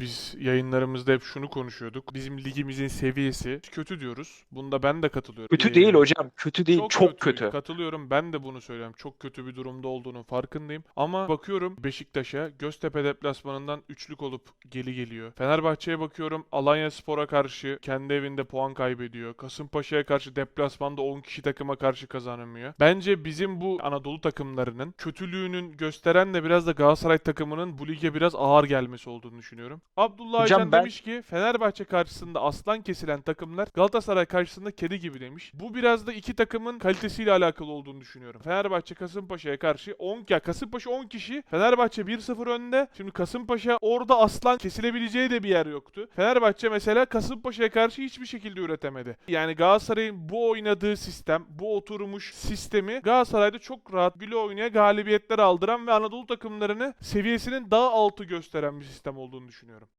Biz yayınlarımızda hep şunu konuşuyorduk. Bizim ligimizin seviyesi kötü diyoruz. Bunda ben de katılıyorum. Kötü değil hocam. Kötü değil. Çok, kötü. kötü. Katılıyorum. Ben de bunu söylüyorum. Çok kötü bir durumda olduğunun farkındayım. Ama bakıyorum Beşiktaş'a Göztepe deplasmanından üçlük olup geri geliyor. Fenerbahçe'ye bakıyorum Alanya Spor'a karşı kendi evinde puan kaybediyor. Kasımpaşa'ya karşı deplasmanda 10 kişi takıma karşı kazanamıyor. Bence bizim bu Anadolu takımlarının kötülüğünün gösteren de biraz da Galatasaray takımının bu lige biraz ağır gelmesi olduğunu düşünüyorum. Abdullah Hocam Aycan ben- demiş ki Fenerbahçe karşısında aslan kesilen takımlar Galatasaray karşısında kedi gibi demiş. Bu biraz da iki takımın kalitesiyle alakalı olduğunu düşünüyorum. Fenerbahçe Kasımpaşa'ya karşı 10 ya Kasımpaşa 10 kişi, Fenerbahçe 1-0 önde. Şimdi Kasımpaşa orada aslan kesilebileceği de bir yer yoktu. Fenerbahçe mesela Kasımpaşa'ya karşı hiçbir şekilde üretemedi. Yani Galatasaray'ın bu oynadığı sistem, bu oturmuş sistemi Galatasaray'da çok rahat bile oynaya galibiyetler aldıran ve Anadolu takımlarını seviyesinin daha altı gösteren bir sistem olduğunu düşünüyorum.